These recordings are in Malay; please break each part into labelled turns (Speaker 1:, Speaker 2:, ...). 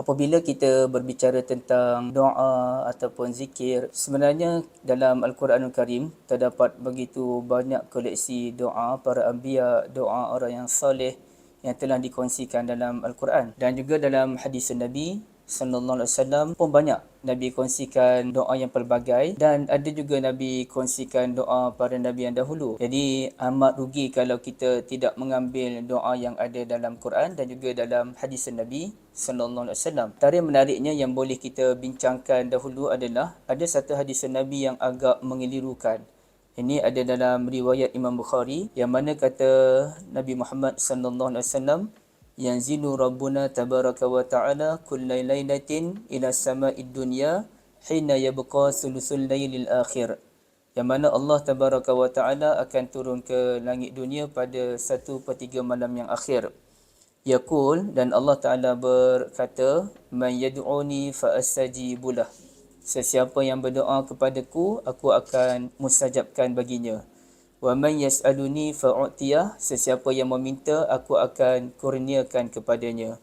Speaker 1: Apabila kita berbicara tentang doa ataupun zikir, sebenarnya dalam Al-Quranul Karim terdapat begitu banyak koleksi doa para anbiya, doa orang yang saleh yang telah dikongsikan dalam Al-Quran. Dan juga dalam hadis Nabi sallallahu alaihi wasallam pun banyak Nabi kongsikan doa yang pelbagai dan ada juga Nabi kongsikan doa para Nabi yang dahulu. Jadi amat rugi kalau kita tidak mengambil doa yang ada dalam Quran dan juga dalam hadis Nabi sallallahu alaihi wasallam. Tarikh menariknya yang boleh kita bincangkan dahulu adalah ada satu hadis Nabi yang agak mengelirukan. Ini ada dalam riwayat Imam Bukhari yang mana kata Nabi Muhammad sallallahu alaihi wasallam yanzilu rabbuna tabaraka wa ta'ala kulla lailatin ila sama'id dunya hina yabqa sulusul lailil akhir. Yang mana Allah tabaraka wa ta'ala akan turun ke langit dunia pada satu per tiga malam yang akhir. Yaqul dan Allah Ta'ala berkata Man yad'uni fa'astajibulah Sesiapa yang berdoa kepadaku Aku akan mustajabkan baginya Wa man yas'aluni fa'utiyah sesiapa yang meminta aku akan kurniakan kepadanya.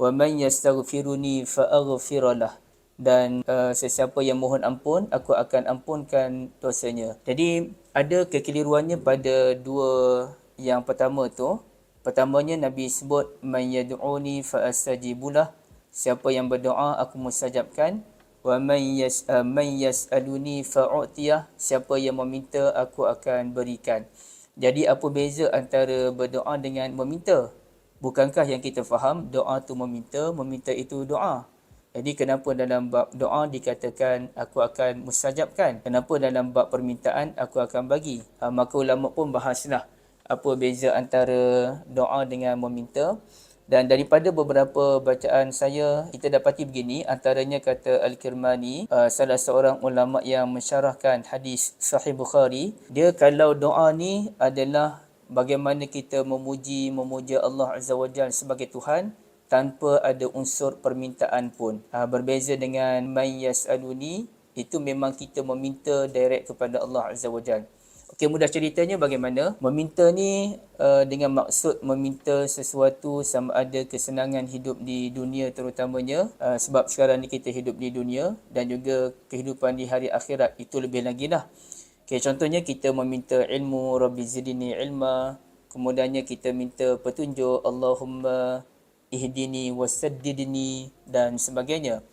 Speaker 1: Wa man yastaghfiruni fa'aghfiralah dan uh, sesiapa yang mohon ampun aku akan ampunkan dosanya. Jadi ada kekeliruannya pada dua yang pertama tu. Pertamanya Nabi sebut man yad'uni fa'astajibulah siapa yang berdoa aku mustajabkan wa man yas uh, man yasaluni fa'utiyah siapa yang meminta aku akan berikan. Jadi apa beza antara berdoa dengan meminta? Bukankah yang kita faham doa tu meminta meminta itu doa? Jadi kenapa dalam bab doa dikatakan aku akan mustajabkan? Kenapa dalam bab permintaan aku akan bagi? Uh, maka ulama pun bahaslah apa beza antara doa dengan meminta dan daripada beberapa bacaan saya, kita dapati begini, antaranya kata Al-Kirmani, uh, salah seorang ulama yang mensyarahkan hadis Sahih Bukhari, dia kalau doa ni adalah bagaimana kita memuji, memuja Allah Azza wa Jal sebagai Tuhan, tanpa ada unsur permintaan pun. Uh, berbeza dengan Man Yas'aluni, itu memang kita meminta direct kepada Allah Azza wa Jalla. Okey mudah ceritanya bagaimana meminta ni uh, dengan maksud meminta sesuatu sama ada kesenangan hidup di dunia terutamanya uh, sebab sekarang ni kita hidup di dunia dan juga kehidupan di hari akhirat itu lebih lagi lah. Okey contohnya kita meminta ilmu Rabbi zidni ilma kemudiannya kita minta petunjuk Allahumma ihdini wasaddidni dan sebagainya.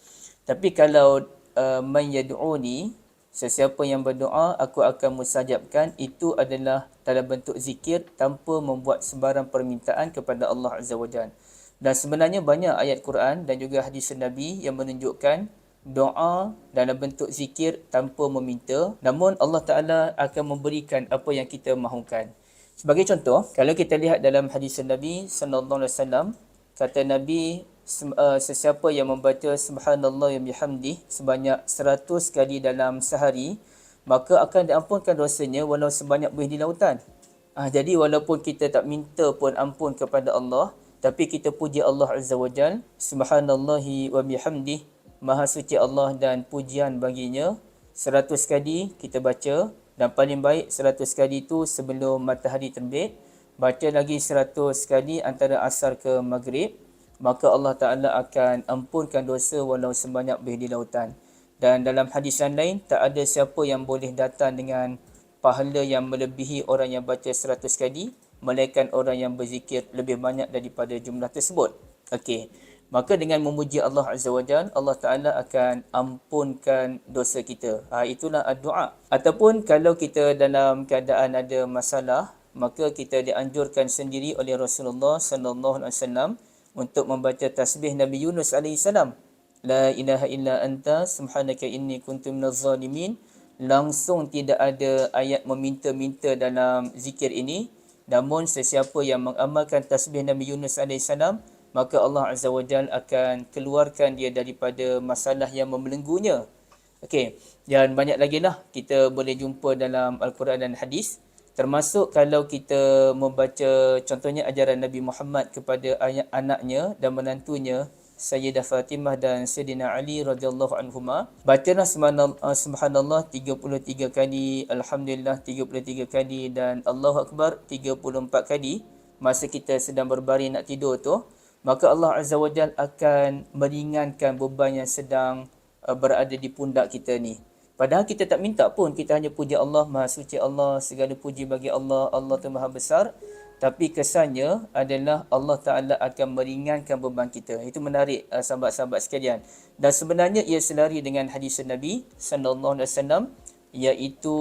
Speaker 1: Tapi kalau uh, man yad'uni Sesiapa yang berdoa, aku akan musajabkan. Itu adalah dalam bentuk zikir tanpa membuat sembarang permintaan kepada Allah Azza wa Jal. Dan sebenarnya banyak ayat Quran dan juga hadis Nabi yang menunjukkan doa dalam bentuk zikir tanpa meminta. Namun Allah Ta'ala akan memberikan apa yang kita mahukan. Sebagai contoh, kalau kita lihat dalam hadis Nabi Wasallam, kata Nabi sesiapa yang membaca subhanallah yang bihamdih sebanyak 100 kali dalam sehari maka akan diampunkan dosanya walau sebanyak buih di lautan. Ah jadi walaupun kita tak minta pun ampun kepada Allah tapi kita puji Allah Azza wa Jal subhanallahi wa bihamdih maha suci Allah dan pujian baginya. 100 kali kita baca dan paling baik 100 kali itu sebelum matahari terbit. Baca lagi 100 kali antara asar ke maghrib maka Allah Ta'ala akan ampunkan dosa walau sebanyak bih di lautan. Dan dalam hadis yang lain, tak ada siapa yang boleh datang dengan pahala yang melebihi orang yang baca seratus kali, melainkan orang yang berzikir lebih banyak daripada jumlah tersebut. Okey. Maka dengan memuji Allah Azza wa Jal, Allah Ta'ala akan ampunkan dosa kita. Ha, itulah doa. Ataupun kalau kita dalam keadaan ada masalah, maka kita dianjurkan sendiri oleh Rasulullah Sallallahu Alaihi Wasallam untuk membaca tasbih Nabi Yunus AS. La ilaha illa anta subhanaka inni kuntu minaz zalimin. Langsung tidak ada ayat meminta-minta dalam zikir ini. Namun sesiapa yang mengamalkan tasbih Nabi Yunus AS, maka Allah Azza wa Jal akan keluarkan dia daripada masalah yang membelenggunya. Okey, dan banyak lagi lah kita boleh jumpa dalam Al-Quran dan Hadis. Termasuk kalau kita membaca contohnya ajaran Nabi Muhammad kepada anaknya dan menantunya Sayyidah Fatimah dan Sayyidina Ali radhiyallahu anhuma. Bacalah subhanallah 33 kali, alhamdulillah 33 kali dan Allahu akbar 34 kali masa kita sedang berbaring nak tidur tu. maka Allah Azza wa Jal akan meringankan beban yang sedang uh, berada di pundak kita ni. Padahal kita tak minta pun, kita hanya puji Allah, Maha Suci Allah, segala puji bagi Allah, Allah tu Maha Besar. Tapi kesannya adalah Allah Ta'ala akan meringankan beban kita. Itu menarik uh, sahabat-sahabat sekalian. Dan sebenarnya ia selari dengan hadis Nabi Sallallahu Alaihi Wasallam iaitu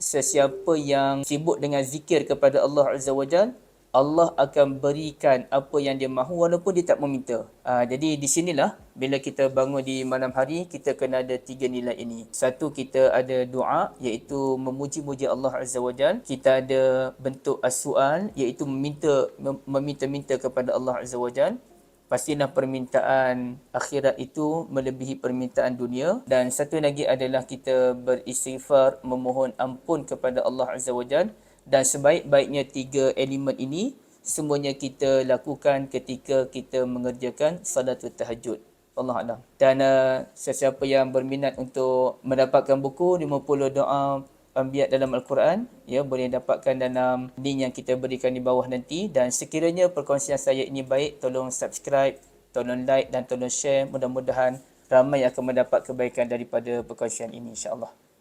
Speaker 1: sesiapa yang sibuk dengan zikir kepada Allah Azza wa Jalla Allah akan berikan apa yang dia mahu walaupun dia tak meminta. Uh, jadi di sinilah bila kita bangun di malam hari kita kena ada tiga nilai ini. Satu kita ada doa iaitu memuji-muji Allah Azza wa Jal. Kita ada bentuk as-sual iaitu meminta meminta-minta kepada Allah Azza wa Jal. Pastilah permintaan akhirat itu melebihi permintaan dunia dan satu lagi adalah kita beristighfar memohon ampun kepada Allah Azza wa Jalla dan sebaik-baiknya tiga elemen ini semuanya kita lakukan ketika kita mengerjakan salat tahajud. Allah Alam. Dan uh, sesiapa yang berminat untuk mendapatkan buku 50 doa ambiat dalam Al-Quran, ya boleh dapatkan dalam link yang kita berikan di bawah nanti. Dan sekiranya perkongsian saya ini baik, tolong subscribe, tolong like dan tolong share. Mudah-mudahan ramai akan mendapat kebaikan daripada perkongsian ini insyaAllah.